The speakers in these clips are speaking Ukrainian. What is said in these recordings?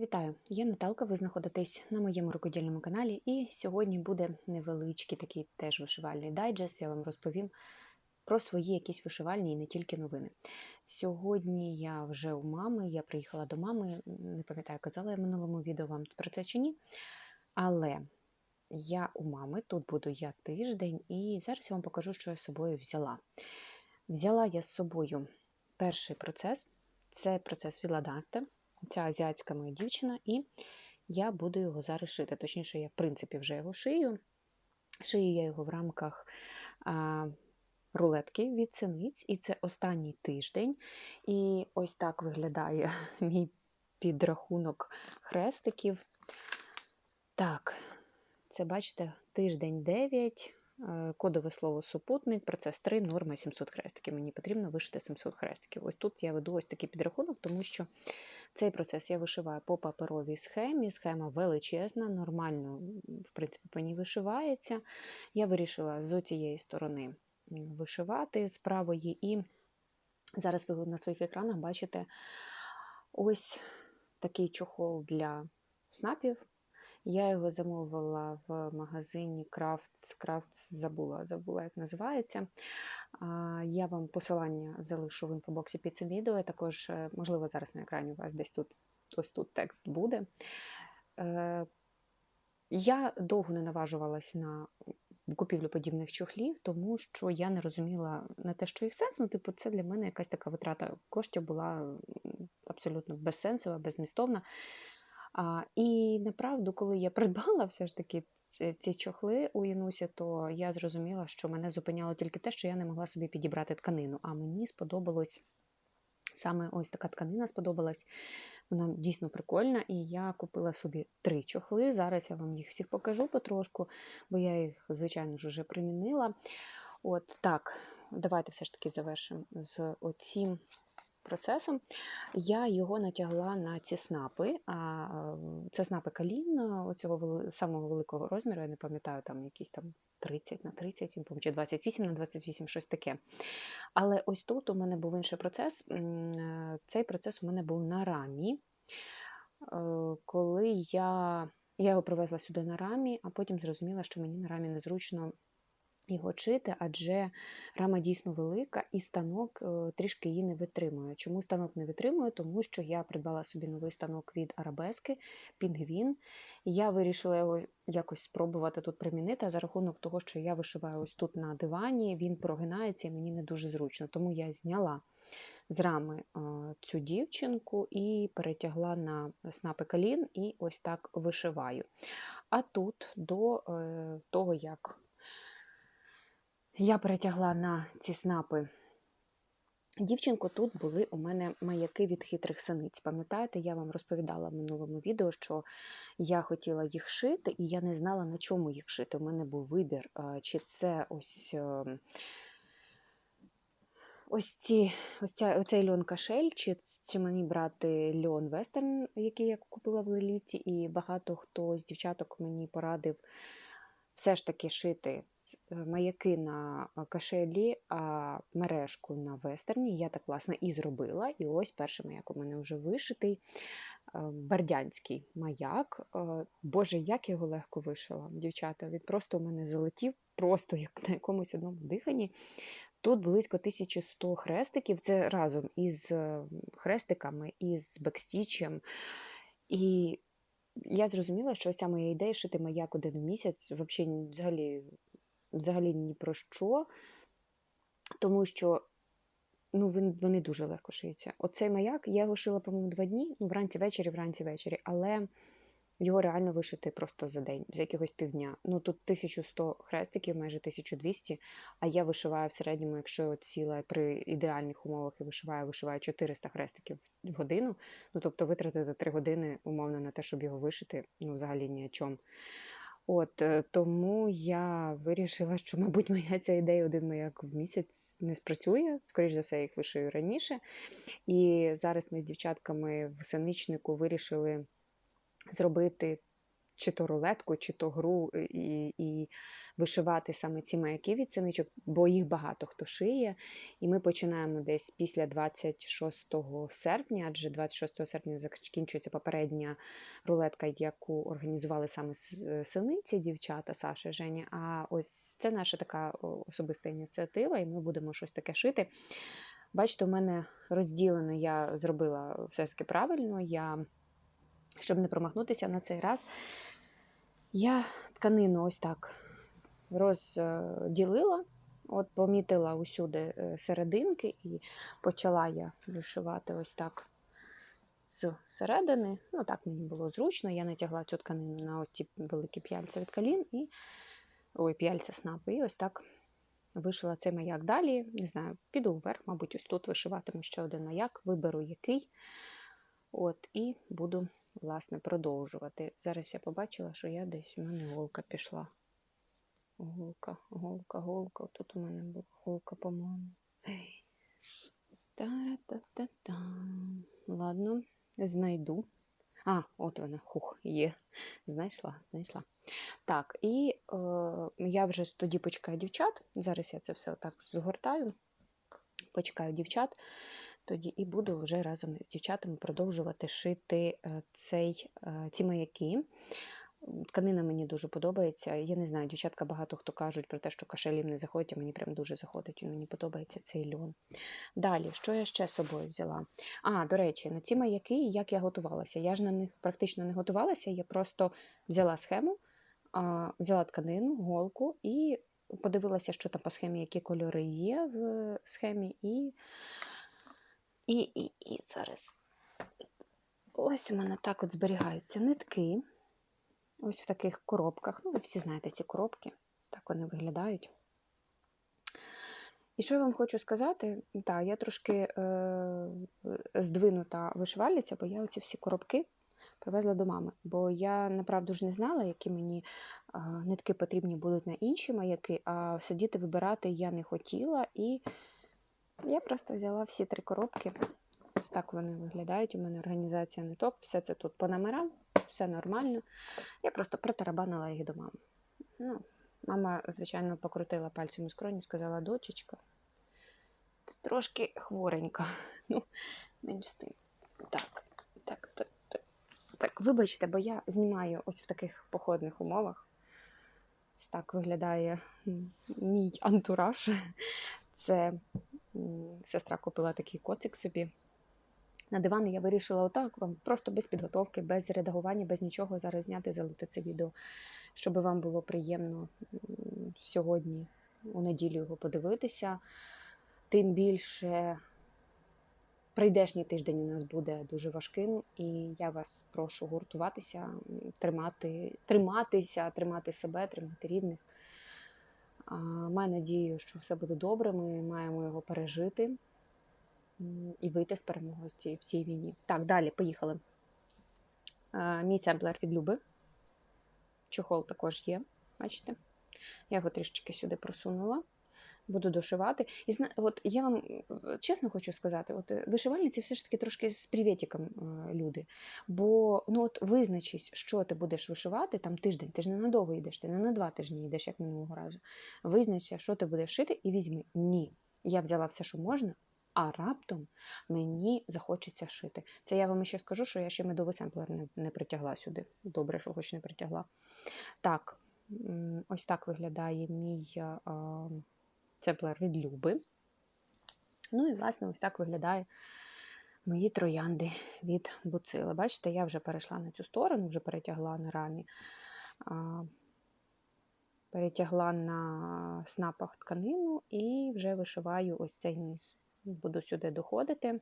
Вітаю! Я Наталка. Ви знаходитесь на моєму рукодільному каналі, і сьогодні буде невеличкий такий теж вишивальний дайджест. Я вам розповім про свої якісь вишивальні і не тільки новини. Сьогодні я вже у мами, я приїхала до мами, не пам'ятаю, казала я в минулому відео вам про це чи ні. Але я у мами, тут буду я тиждень, і зараз я вам покажу, що я з собою взяла. Взяла я з собою перший процес це процес Віладарте ця азіатська моя дівчина, і я буду його зараз шити. Точніше, я, в принципі, вже його шию. Шию я його в рамках а, рулетки від синиць, і це останній тиждень. І ось так виглядає мій підрахунок хрестиків. Так, це бачите, тиждень 9. Кодове слово супутник, процес 3, норма 700 хрестиків. Мені потрібно вишити 700 хрестиків. Ось тут я веду ось такий підрахунок, тому що цей процес я вишиваю по паперовій схемі. Схема величезна, нормально, в принципі, ній вишивається. Я вирішила з цієї сторони вишивати, з і зараз ви на своїх екранах бачите ось такий чохол для снапів. Я його замовила в магазині Crafts, Crafts забула, забула, як називається. Я вам посилання залишу в інфобоксі під цим відео. Також, е, можливо, зараз на екрані у вас десь тут ось тут текст буде. Е, я довго не наважувалась на купівлю подібних чохлів, тому що я не розуміла не те, що їх сенс, ну, типу, це для мене якась така витрата коштів була абсолютно безсенсова, безмістовна. А, І направду, коли я придбала все ж таки ці, чохли у Янусі, то я зрозуміла, що мене зупиняло тільки те, що я не могла собі підібрати тканину. А мені сподобалось саме ось така тканина сподобалась. Вона дійсно прикольна, і я купила собі три чохли. Зараз я вам їх всіх покажу потрошку, бо я їх, звичайно ж, вже примінила. От так, давайте все ж таки завершимо з оцім процесом. Я його натягла на ці снапи. А Це снапи калін оцього самого великого розміру, я не пам'ятаю, там якісь там 30 на 30, він чи 28 на 28, щось таке. Але ось тут у мене був інший процес. Е, цей процес у мене був на рамі. Е, коли я я його привезла сюди на рамі, а потім зрозуміла, що мені на рамі незручно його чити, адже рама дійсно велика, і станок е, трішки її не витримує. Чому станок не витримує? Тому що я придбала собі новий станок від Арабески, Пінгвін. Я вирішила його якось спробувати тут примінити, за рахунок того, що я вишиваю ось тут на дивані, він прогинається і мені не дуже зручно. Тому я зняла з рами е, цю дівчинку і перетягла на снапи калін і ось так вишиваю. А тут до е, того, як я перетягла на ці снапи дівчинку. Тут були у мене маяки від хитрих синиць. Пам'ятаєте, я вам розповідала в минулому відео, що я хотіла їх шити, і я не знала, на чому їх шити. У мене був вибір, чи це ось. Ем, ось ці, ось ця, оцей льон кашель, чи чи мені брати льон вестерн, який я купила в Леліті, і багато хто з дівчаток мені порадив все ж таки шити маяки на кашелі, а мережку на вестерні. Я так, власне, і зробила. І ось перший маяк у мене вже вишитий. Е, бардянський маяк. Е, Боже, як я його легко вишила, дівчата. Він просто у мене залетів, просто як на якомусь одному диханні. Тут близько 1100 хрестиків, це разом із хрестиками, із бекстічем. І я зрозуміла, що ця моя ідея шити маяк один місяць, взагалі взагалі ні про що, тому що ну, вони дуже легко шиються. Оцей маяк, я його шила, по-моєму, два дні, ну, вранці ввечері, вранці ввечері, але його реально вишити просто за день, за якихось півдня. Ну тут 1100 хрестиків, майже 1200, а я вишиваю в середньому, якщо от сіла при ідеальних умовах і вишиваю, вишиваю 400 хрестиків в годину. Ну тобто витратити 3 години умовно на те, щоб його вишити, ну взагалі ні о чому. От е, тому я вирішила, що, мабуть, моя ця ідея один маяк в місяць не спрацює. Скоріше за все, я їх вишию раніше. І зараз ми з дівчатками в саничнику вирішили зробити чи то рулетку, чи то гру е, і, і вишивати саме ці маяки від синичок, бо їх багато хто шиє. І ми починаємо десь після 26 серпня, адже 26 серпня закінчується попередня рулетка, яку організували саме с- синиці, дівчата Саша і Женя. А ось це наша така особиста ініціатива, і ми будемо щось таке шити. Бачите, у мене розділено, я зробила все ж таки правильно. Я, щоб не промахнутися на цей раз, я тканину ось так розділила, от помітила усюди е, серединки і почала я вишивати ось так з середини. Ну, так мені було зручно. Я натягла цю тканину на оці великі п'яльця від калін і ой, п'яльця снапи. І ось так вишила цей маяк. Далі, не знаю, піду вверх, мабуть, ось тут вишиватиму ще один маяк, виберу який. От, і буду, власне, продовжувати. Зараз я побачила, що я десь у мене голка пішла. Голка, голка, голка. Тут у мене була голка, по-моєму. Та-ра-та-та-та. Ладно, знайду. А, от вона, хух, є. Знайшла, знайшла. Так, і е, я вже тоді почекаю дівчат. Зараз я це все отак згортаю. Почекаю дівчат, тоді і буду вже разом з дівчатами продовжувати шити е, цей, е, ці маяки. Тканина мені дуже подобається. Я не знаю, дівчатка багато хто кажуть про те, що кашелів не заходять, а мені прям дуже заходить. Мені подобається цей льон. Далі, що я ще з собою взяла? А, до речі, на ці маяки, як я готувалася. Я ж на них практично не готувалася, я просто взяла схему, взяла тканину, голку і подивилася, що там по схемі, які кольори є в схемі, і, і, і, і зараз. Ось у мене так от зберігаються нитки. Ось в таких коробках. Ну, ви всі знаєте ці коробки. Ось так вони виглядають. І що я вам хочу сказати? Так, я трошки е, здвинута вишивальниця, бо я оці всі коробки привезла до мами. Бо я направду ж не знала, які мені е, нитки потрібні будуть на інші маяки, а сидіти вибирати я не хотіла. І я просто взяла всі три коробки. Ось так вони виглядають. У мене організація ниток, все це тут по номерам, все нормально. Я просто притарабанила їх до мами. Ну, Мама, звичайно, покрутила пальцем у скроні, сказала, дочечка, ти трошки хворенька. Ну, менш з тим. Так, так, так, так. Так, вибачте, бо я знімаю ось в таких походних умовах. Ось так виглядає мій антураж. Це сестра купила такий коцик собі. На диван я вирішила отак вам, просто без підготовки, без редагування, без нічого зараз зняти, залити це відео, щоб вам було приємно сьогодні, у неділю його подивитися. Тим більше прийдешній тиждень у нас буде дуже важким, і я вас прошу гуртуватися, тримати, триматися, тримати себе, тримати рідних. Маю надію, що все буде добре. Ми маємо його пережити і вийти з перемогою в цій, в цій війні. Так, далі, поїхали. Мій семплер від Люби. Чохол також є, бачите? Я його трішечки сюди просунула. Буду дошивати. І от я вам е, чесно хочу сказати, от е, вишивальниці все ж таки трошки з привітиком е, люди. Бо ну от визначись, що ти будеш вишивати там тиждень, ти ж не надовго йдеш, ти не на два тижні йдеш, як минулого разу. Визначся, що ти будеш шити, і візьми. Ні. Я взяла все, що можна, а раптом мені захочеться шити. Це я вам ще скажу, що я ще медовий семплер не, не притягла сюди. Добре, що хоч не притягла. Так, ось так виглядає мій а, семплер від Люби. Ну і, власне, ось так виглядає мої троянди від буцили. Бачите, я вже перейшла на цю сторону, вже перетягла на рамі, перетягла на снапах тканину і вже вишиваю ось цей низ. Буду сюди доходити.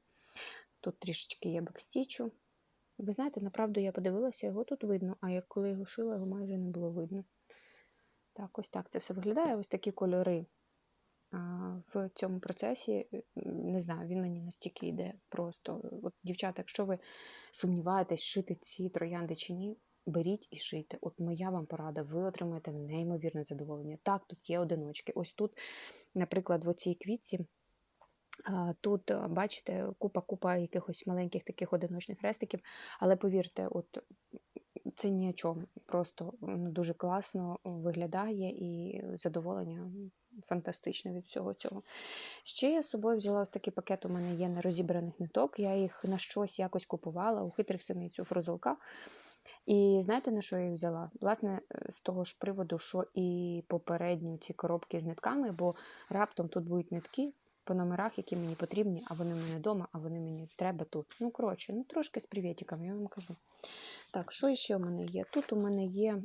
Тут трішечки є бекстічу. Ви знаєте, направду я подивилася, його тут видно, а як коли його шила, його майже не було видно. Так, ось так це все виглядає. Ось такі кольори в цьому процесі. Не знаю, він мені настільки йде просто. От, дівчата, якщо ви сумніваєтесь, шити ці троянди чи ні, беріть і шийте. От моя вам порада, ви отримаєте неймовірне задоволення. Так, тут є одиночки. Ось тут, наприклад, в оцій квітці. Тут, бачите, купа-купа якихось маленьких таких одиночних хрестиків, але повірте, от це ні о чому. Просто воно дуже класно виглядає і задоволення фантастичне від всього цього. Ще я з собою взяла ось такий пакет. У мене є нерозібраних ниток. Я їх на щось якось купувала у хитрих синицю фрузелка. І знаєте, на що я їх взяла? Власне, е, з того ж приводу, що і попередні ці коробки з нитками, бо раптом тут будуть нитки по номерах, які мені потрібні, а вони в мене вдома, а вони мені треба тут. Ну, коротше, ну трошки з привітиками, я вам кажу. Так, що ще у мене є? Тут у мене є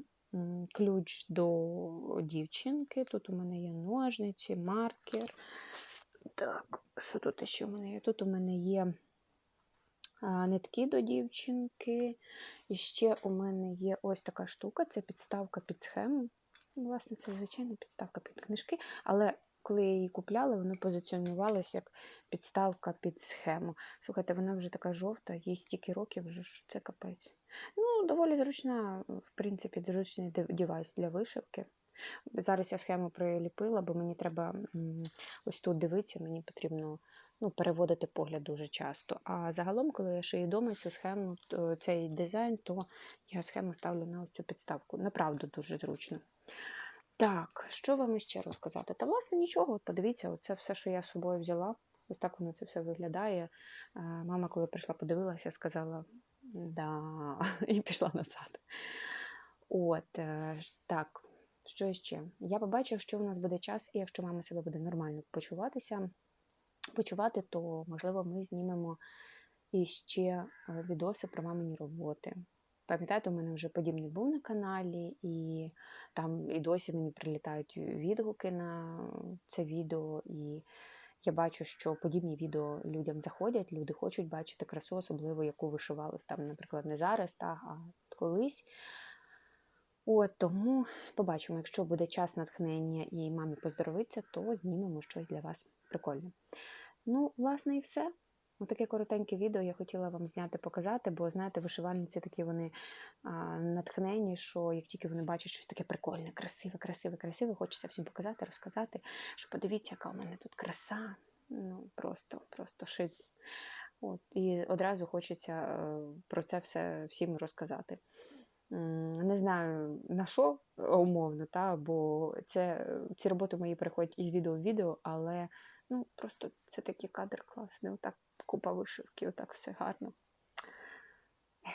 ключ до дівчинки, тут у мене є ножниці, маркер. Так, що тут ще у мене є? Тут у мене є нитки до дівчинки. І ще у мене є ось така штука, це підставка під схему. Власне, це звичайна підставка під книжки, але коли я її купляла, вона позиціонувалася як підставка під схему. Слухайте, вона вже така жовта, їй стільки років вже що це капець. Ну, доволі зручна, в принципі, зручний девайс для вишивки. Зараз я схему приліпила, бо мені треба ось тут дивитися, мені потрібно ну, переводити погляд дуже часто. А загалом, коли я шию вдома цю схему, цей дизайн, то я схему ставлю на цю підставку. Направду дуже зручно. Так, що вам іще розказати? Та, власне, нічого. От подивіться, оце все, що я з собою взяла. Ось так воно це все виглядає. Е, Мама, коли прийшла, подивилася, сказала да, і пішла назад. От, е, так, що ще? Я побачу, що у нас буде час, і якщо мама себе буде нормально почуватися, почувати, то можливо ми знімемо іще відоси про мамині роботи. Пам'ятаєте, у мене вже подібний був на каналі, і там і досі мені прилітають відгуки на це відео, і я бачу, що подібні відео людям заходять, люди хочуть бачити красу, особливо яку вишивалась там, наприклад, не зараз, та, а колись. От тому побачимо, якщо буде час натхнення і мамі поздоровиться, то знімемо щось для вас прикольне. Ну, власне, і все. Отаке коротеньке відео я хотіла вам зняти, показати, бо знаєте, вишивальниці такі вони а, натхнені, що як тільки вони бачать щось таке прикольне, красиве, красиве, красиве, хочеться всім показати, розказати, що подивіться, яка у мене тут краса. Ну, просто, просто шит. От, і одразу хочеться е, про це все всім розказати. Не знаю на що е, умовно, та, бо це, ці роботи мої переходять із відео в відео, але ну, просто це такий кадр класний, отак купа вишивки, отак все гарно. Ех.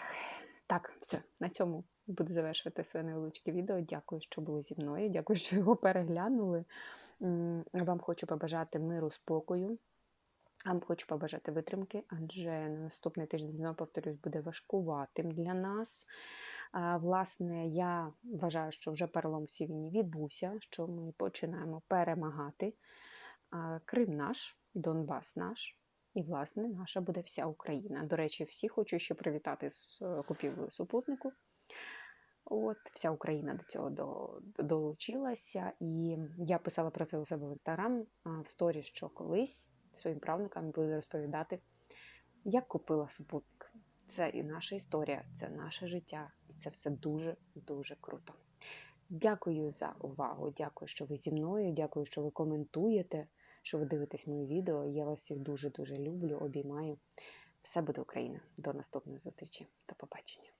Так, все, на цьому буду завершувати своє невеличке відео. Дякую, що були зі мною. Дякую, що його переглянули. Вам хочу побажати миру, спокою. Вам хочу побажати витримки, адже на наступний тиждень, знову повторюсь, буде важкуватим для нас. А, Власне, я вважаю, що вже перелом в цій війні відбувся, що ми починаємо перемагати. А, Крим наш, Донбас наш. І, власне, наша буде вся Україна. До речі, всі хочу ще привітати з е, купівлею супутнику. От, вся Україна до цього до, долучилася. І я писала про це у себе в інстаграм в сторі, що колись своїм правнукам буду розповідати, як купила супутник. Це і наша історія, це наше життя, і це все дуже-дуже круто. Дякую за увагу. Дякую, що ви зі мною. Дякую, що ви коментуєте, що ви дивитесь моє відео. Я вас всіх дуже-дуже люблю, обіймаю. Все буде Україна. До наступної зустрічі. До побачення.